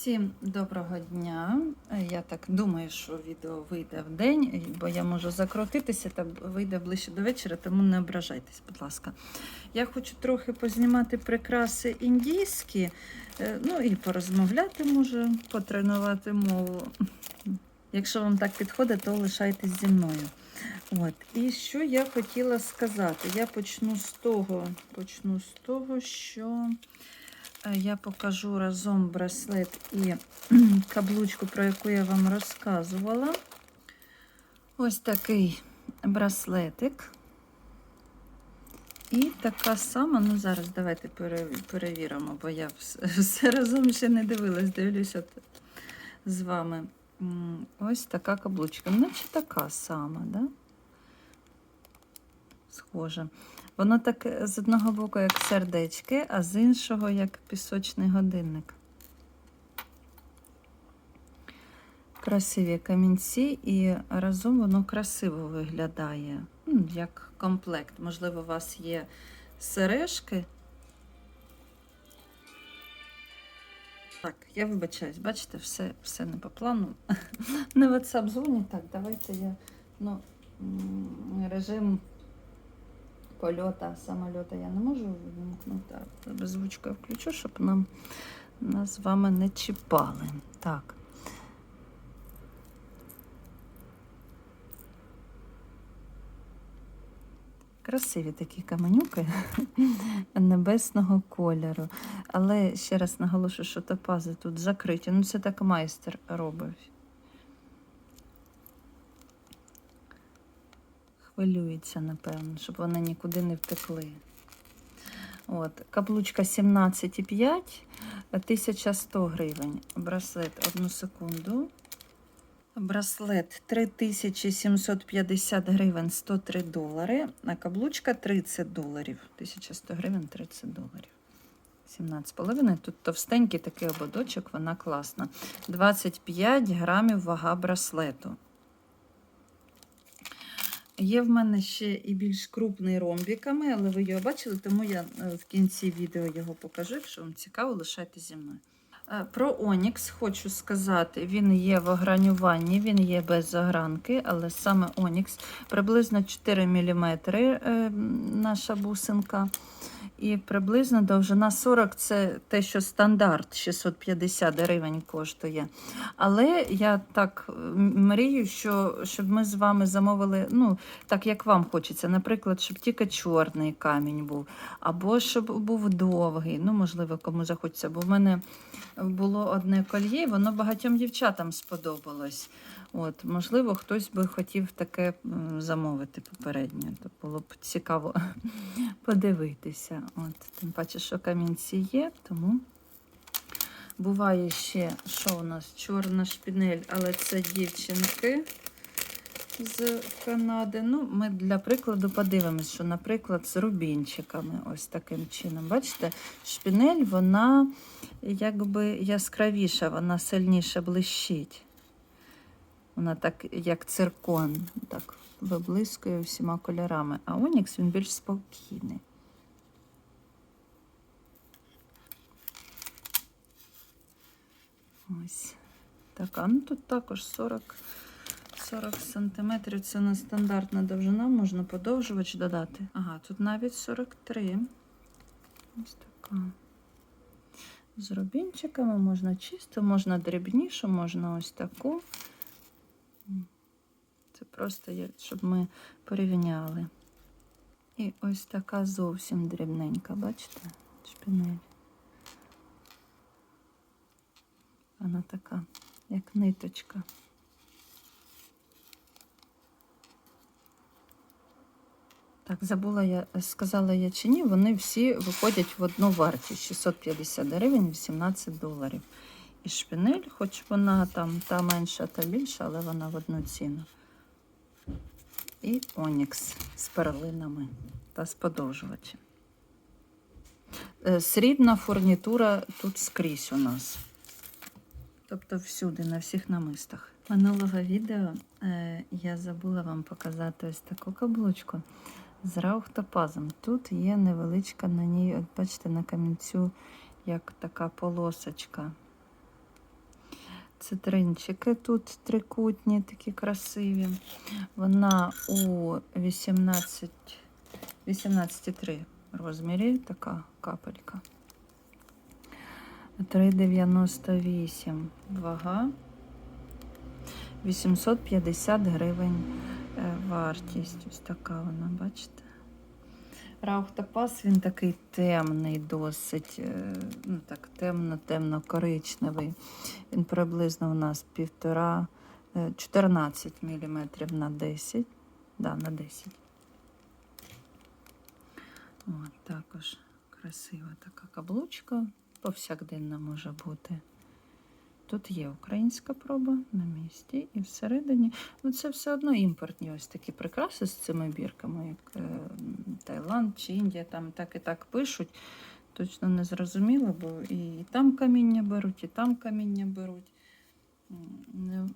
Всім доброго дня. Я так думаю, що відео вийде в день, бо я можу закрутитися та вийде ближче до вечора, тому не ображайтесь, будь ласка. Я хочу трохи познімати прикраси індійські, е, ну і порозмовляти можу, потренувати мову. Якщо вам так підходить, то лишайтесь зі мною. От. І що я хотіла сказати? Я почну з того, почну з того, що. Е, Я покажу разом браслет і каблучку, про яку я вам розказувала. Ось такий браслетик. І така сама, ну зараз давайте перевіримо, бо я все, разом ще не дивилась, дивлюся з вами. Ось така каблучка. Наче така сама, да? Схожа. Воно так е, з одного боку, як сердечки, а з іншого як пісочний годинник. Красиві камінці, і разом воно красиво виглядає, як комплект. Можливо, у вас є сережки. Так, я вибачаюсь, бачите, все, все не по плану. На WhatsApp дзвонять. Так, давайте я ну, режим польота самольота я не можу вимкнути, а беззвучку я включу, щоб нам нас з вами не чіпали. Так. Красиві такі каменюки небесного кольору. Але ще раз наголошую, що топази тут закриті. Ну, це так майстер робить. Хвилюється, напевно, щоб вони нікуди не втекли. От, каблучка 17,5, 1100 гривень. Браслет, одну секунду. Браслет 3750 гривень 103 долари, а каблучка 30 доларів. 1100 гривень 30 доларів. 17,5. Тут товстенький такий ободочок, вона класна. 25 грамів вага браслету. Є в мене ще і більш крупний ромбіками, але ви його бачили, тому я е, в кінці відео його покажу. Якщо вам цікаво, лишайте зі мною. Е, Про Онікс хочу сказати, він є в огранюванні, він є без огранки, але саме Онікс приблизно 4 мм наша бусинка. І приблизно довжина 40 це те, що стандарт 650 гривень коштує. Але я так мрію, що щоб ми з вами замовили, ну, так як вам хочеться, наприклад, щоб тільки чорний камінь був, або щоб був довгий. Ну, можливо, кому захочеться, бо в мене було одне кольє, воно багатьом дівчатам сподобалось. От, можливо, хтось би хотів таке замовити попередньо. То було б цікаво подивитися. От, тим паче, що камінці є, тому буває ще, що у нас чорна шпінель, але це дівчинки з Канади. Ну, ми для прикладу подивимося, що, наприклад, з рубінчиками, ось таким чином. Бачите, шпінель, вона якби яскравіша, вона сильніше блищить. Вона так, як циркон, так виблискує всіма кольорами. А Онікс він більш спокійний. Ось така. Ну тут також 40, 40 сантиметрів. Це нестандартна довжина, можна подовжувач додати. Ага, тут навіть 43. Ось така. З рубінчиками можна чисто, можна дрібнішу, можна ось таку. Це просто щоб ми порівняли. І ось така зовсім дрібненька, бачите? Шпінель. Вона така, як ниточка. Так, забула я, сказала я чи ні, вони всі виходять в одну вартість 650 гривень, 18 доларів. І шпінель, хоч вона там та менша, та більша, але вона в одну ціну. І Онікс з перлинами та з подовжувачем. Е, Срібна фурнітура тут скрізь у нас. Тобто всюди, на всіх намистах. Минулого відео е, я забула вам показати ось таку каблучку з раухтопазом. Тут є невеличка на ній, от бачите, на камінцю, як така полосочка. Цитринчики тут трикутні, такі красиві. Вона у 18, 18,3 розмірі, така капелька. 3,98 вага. 850 гривень е, вартість. Ось така вона, бачите? Раух Топаз, він такий темний, досить, е, ну так, темно-темно-коричневий. Він приблизно у нас півтора, е, 14 мм на 10. Да, на 10. От, також красива така каблучка. Повсякденна може бути. Тут є українська проба на місці і всередині. Ну, це все одно імпортні ось такі прикраси з цими бірками, як е, Таїланд чи Індія, там так і так пишуть. Точно не зрозуміло, бо і там каміння беруть, і там каміння беруть. М,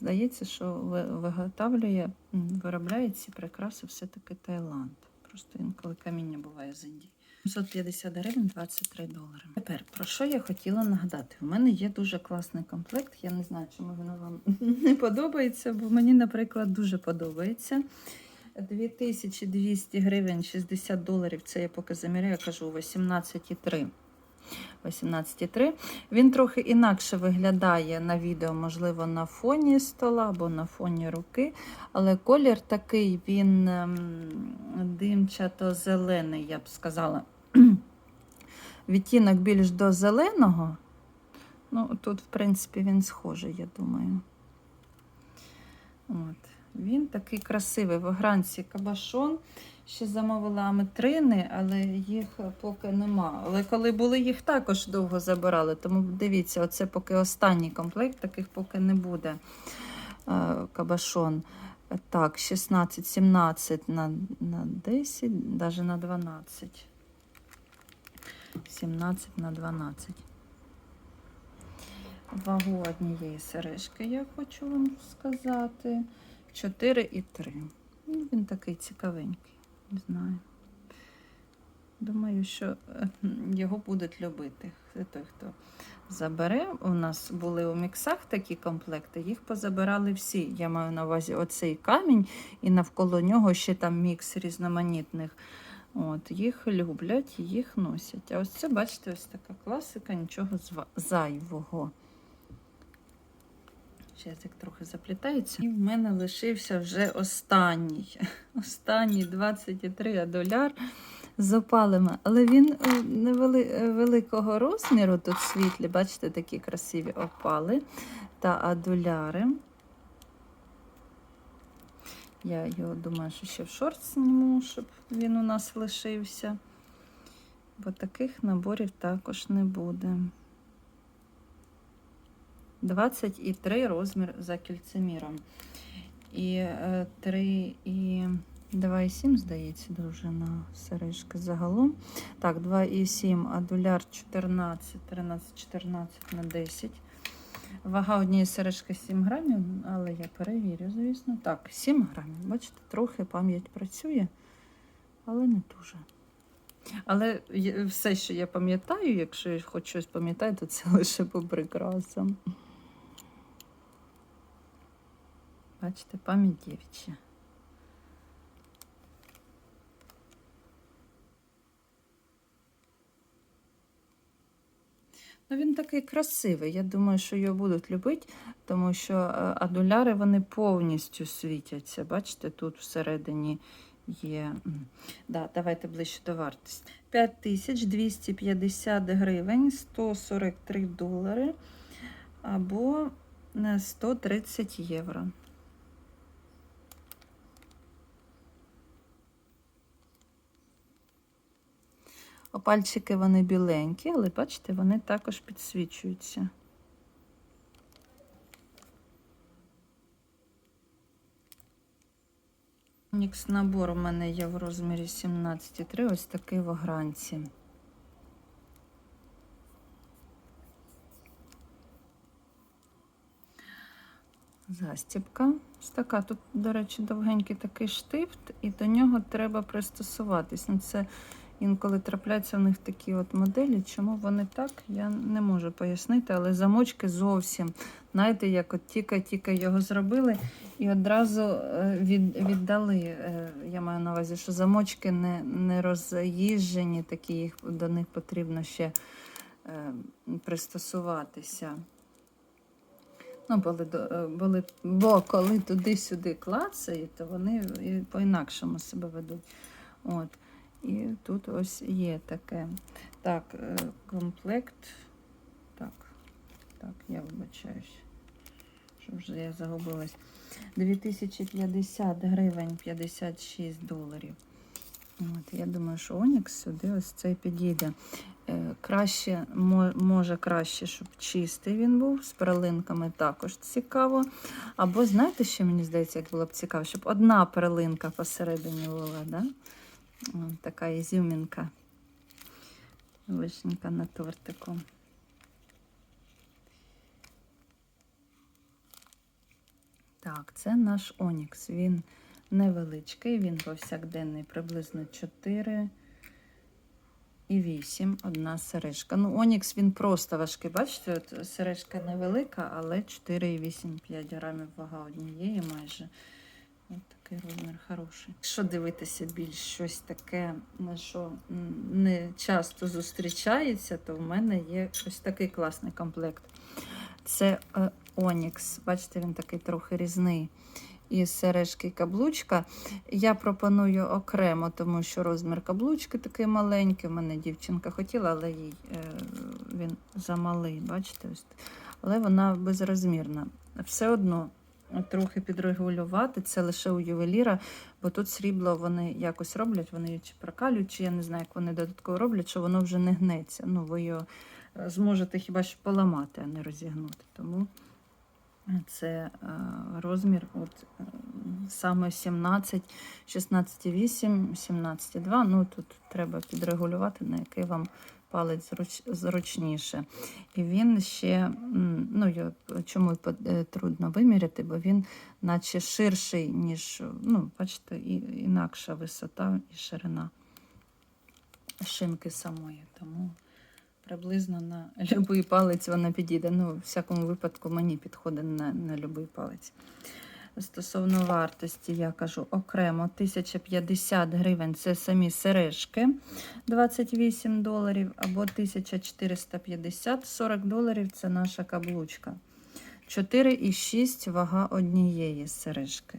Здається, що виготовлює, виробляє ці прикраси все-таки Таїланд. Просто інколи каміння буває з Індії. 750 гривень 23 долари. Тепер про що я хотіла нагадати? У мене є дуже класний комплект. Я не знаю, чому він вам не подобається, бо мені, наприклад, дуже подобається. 2200 гривень 60 доларів. Це я поки заміряю, кажу 18,3. 18,3. Він трохи інакше виглядає на відео, можливо, на фоні стола або на фоні руки. Але колір такий, він ем, димчато-зелений, я б сказала. Відтінок більш до зеленого. Ну, тут, в принципі, він схожий, я думаю. От. Він такий красивий. В огранці кабашон. Ще замовила аметрини, але їх поки нема. Але коли були, їх також довго забирали. Тому дивіться, оце поки останній комплект, таких поки не буде. Е, Кабашон. Так, 16, 17 на, на 10, навіть на 12. 17 на 12. Вагу однієї сережки я хочу вам сказати. 4,3. Ну, він такий цікавенький, не знаю. Думаю, що е, його будуть любити. Це той, хто забере. У нас були у міксах такі комплекти, їх позабирали всі. Я маю на увазі оцей камінь, і навколо нього ще там мікс різноманітних. От, їх люблять, їх носять. А ось це, бачите, ось така класика, нічого зайвого. Язик трохи заплітається. І в мене лишився вже останній. Останній 23 доляр з опалами. Але він е, невеликого розміру, тут світлі, бачите, такі красиві опали та адуляри. Я його думаю, що ще в шорт зніму, щоб він у нас лишився. Бо таких наборів також не буде. 23 розмір за кільцеміром. І е, 3 і 2,7, здається, довжина сережки загалом. Так, 2,7, а доляр 14, 13, 14 на 10. Вага однієї сережки 7 грамів, але я перевірю, звісно. Так, 7 грамів. Бачите, трохи пам'ять працює, але не дуже. Але все, що я пам'ятаю, якщо я хоч щось пам'ятаю, то це лише по прикрасам. Бачите, пам'ять дівча. Ну, він такий красивий. Я думаю, що його будуть любити, тому що е, адуляри вони повністю світяться. Бачите, тут всередині є. Да, давайте ближче до вартості. 5250 гривень, 143 долари або е, 130 євро. Опальчики вони біленькі, але бачите, вони також підсвічуються. Нікс набор у мене є в розмірі 17,3, ось такий в огранці. Застібка. Ось така. Тут, до речі, довгенький такий штифт, і до нього треба пристосуватись. Ну, це інколи трапляються в них такі от моделі. Чому вони так, я не можу пояснити, але замочки зовсім. Знаєте, як от тільки-тільки його зробили і одразу е, від, віддали. Е, Я маю на увазі, що замочки не, не роз'їжджені, такі їх до них потрібно ще е, пристосуватися. Ну, були, були, бо коли туди-сюди клацають, то вони по-інакшому себе ведуть. От. І тут ось є таке. Так, е, комплект. Так, так, я вибачаюсь. Що вже я загубилась. 2050 гривень 56 доларів. От, я думаю, що Онікс сюди ось цей підійде. Е, Краще, може краще, щоб чистий він був, з перлинками також цікаво. Або, знаєте, що мені здається, як було б цікаво, щоб одна перлинка посередині була, да? О, така ізюмінка. Вишенька на тортику. Так, це наш Онікс. Він невеличкий, він повсякденний, приблизно 4 і 8, одна сережка. Ну, Онікс він просто важкий. Бачите, от сережка невелика, але 4,8-5 грамів вага однієї майже. Ось такий розмір хороший. Якщо дивитися більш щось таке, на що не часто зустрічається, то в мене є ось такий класний комплект. Це е, Онікс. Бачите, він такий трохи різний. І сережки каблучка. Я пропоную окремо, тому що розмір каблучки такий маленький. У мене дівчинка хотіла, але їй е, він замалий. Бачите? Але вона безрозмірна. Все одно трохи підрегулювати. Це лише у ювеліра, бо тут срібло вони якось роблять, вони чи прокалюють, чи я не знаю, як вони додатково роблять, що воно вже не гнеться. Ну, ви його е, зможете хіба що поламати, а не розігнути. Тому це е, розмір от, е, саме 17, 16,8, 17,2. Ну, тут треба підрегулювати, на який вам палець зруч, зручніше. І він ще, ну, чому е, трудно виміряти, бо він наче ширший, ніж, ну, бачите, інакша висота і ширина шинки самої. Тому приблизно на будь-який палець вона підійде. Ну, в всякому випадку мені підходить на, на будь-який палець. Стосовно вартості, я кажу окремо 1050 гривень це самі сережки 28 доларів, або 1450 40 доларів це наша каблучка. 4,6 вага однієї сережки.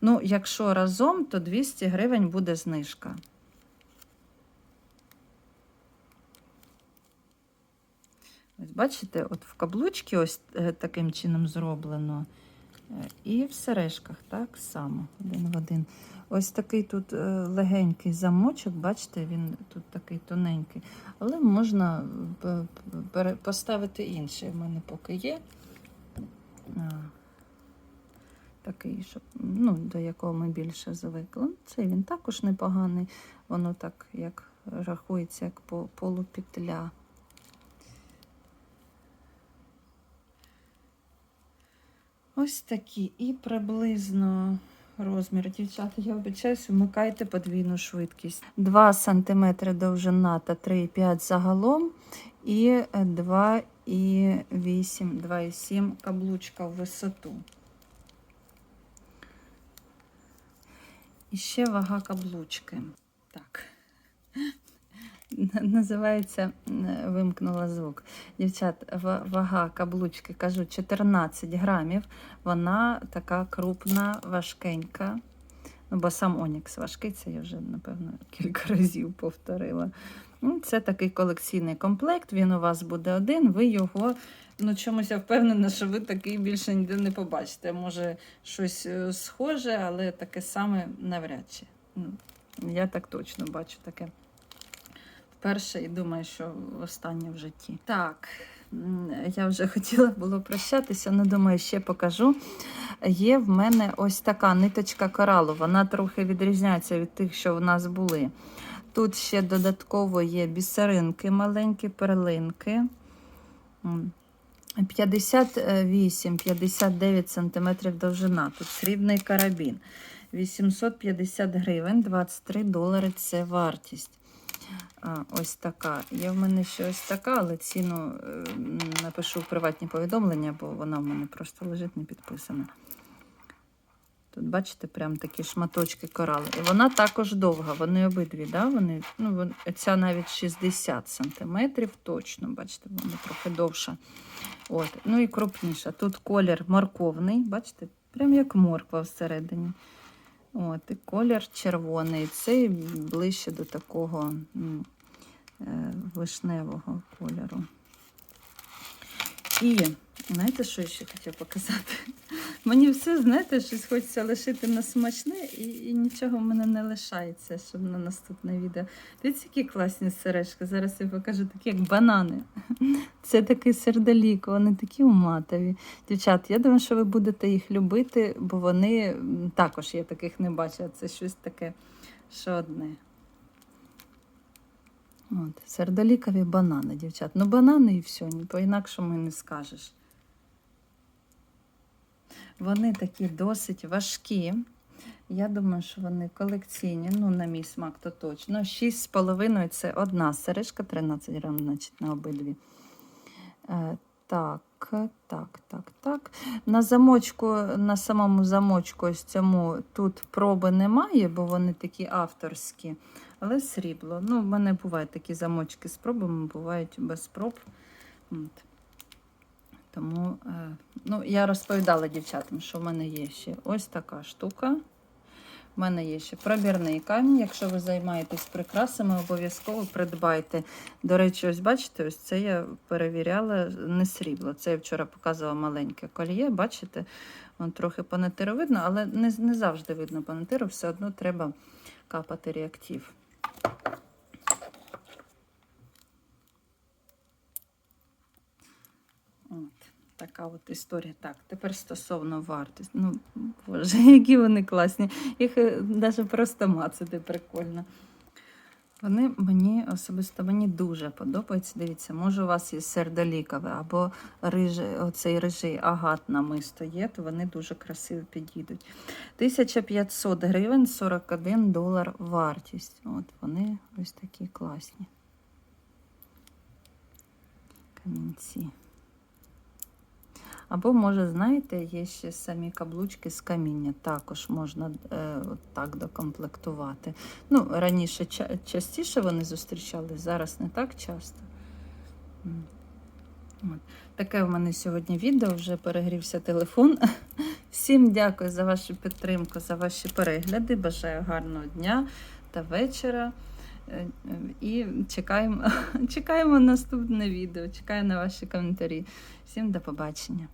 Ну, якщо разом, то 200 гривень буде знижка. Ось бачите, от в каблучці ось е, таким чином зроблено. Е, І в сережках так само, один в один. Ось такий тут е, легенький замочок, бачите, він тут такий тоненький. Але можна поставити інший. В мене поки є. Такий, щоб, ну, до якого ми більше звикли. Цей він також непоганий. Воно так як рахується, як по- полупетля. Ось такі. І приблизно розмір. Дівчата, я обіцяюсь, вмикайте подвійну швидкість. 2 см довжина та 3,5 загалом. І 2,8, 2,7 каблучка в висоту. І ще вага каблучки. Так. Називається вимкнула звук. Дівчат, вага каблучки, кажу, 14 грамів. Вона така крупна, важкенька. Ну, бо сам Онікс важкий, це я вже, напевно, кілька разів повторила. Ну, Це такий колекційний комплект. Він у вас буде один. Ви його, ну чомусь я впевнена, що ви такий більше ніде не побачите. Може, щось е, схоже, але таке саме навряд чи. Ну, я так точно бачу таке вперше і думаю, що останнє в житті. Так, я вже хотіла було прощатися, але думаю, ще покажу. Є в мене ось така ниточка коралу. Вона трохи відрізняється від тих, що в нас були. Тут ще додатково є бісеринки, маленькі перлинки. 58-59 см довжина. Тут срібний карабін. 850 гривень, 23 долари це вартість. Ось така. Є в мене ще ось така, але ціну е, напишу в приватні повідомлення, бо вона в мене просто лежить не підписана. Тут, бачите, прям такі шматочки корали. І вона також довга. Вони обидві, да? вони, ну, ця навіть 60 сантиметрів точно, бачите, вона трохи довша. От. Ну і крупніша. Тут колір морковний, бачите, прям як морква всередині. От, і колір червоний. Цей ближче до такого м, е, вишневого кольору. І знаєте, що я ще хотіла показати? Мені все, знаєте, щось хочеться лишити на смачне, і, і нічого в мене не лишається, щоб на наступне відео. Дивіться, які класні сережки. Зараз я покажу такі, як банани. Це такий сердолік, вони такі уматові. Дівчат, я думаю, що ви будете їх любити, бо вони також я таких не бачила. Це щось таке, що одне. От, сердолікові банани, дівчат. Ну, банани і все, по-інакшому і не скажеш. Вони такі досить важкі. Я думаю, що вони колекційні, ну, на мій смак, то точно. 6,5 це одна сережка, 13 грам, значить, на обидві. Е, так, так, так, так. На замочку, на самому замочку ось цьому тут проби немає, бо вони такі авторські, але срібло. Ну, в мене бувають такі замочки з пробами, бувають без проб. От. Тому е, ну, я розповідала дівчатам, що в мене є ще ось така штука. У мене є ще пробірний камінь. Якщо ви займаєтесь прикрасами, обов'язково придбайте. До речі, ось бачите, ось це я перевіряла не срібло. Це я вчора показувала маленьке кольє. Бачите, Вон трохи панетиру видно, але не, не завжди видно панетиру, все одно треба капати реактив. От. Така от історія. Так, тепер стосовно вартості. Ну, боже, які вони класні. Їх навіть просто мацати прикольно. Вони мені особисто мені дуже подобаються. Дивіться, може у вас є сердолікове або рижий, оцей рижий агат намисто є, то вони дуже красиво підійдуть. 1500 гривень, 41 долар вартість. От вони ось такі класні. Камінці. Або, може, знаєте, є ще самі каблучки з каміння. Також можна е, от так докомплектувати. Ну, раніше ча- частіше вони зустрічались, зараз не так часто. Таке в мене сьогодні відео, вже перегрівся телефон. Всім дякую за вашу підтримку, за ваші перегляди. Бажаю гарного дня та вечора. Е, е, І чекаємо, чекаємо наступне відео. Чекаю на ваші коментарі. Всім до побачення.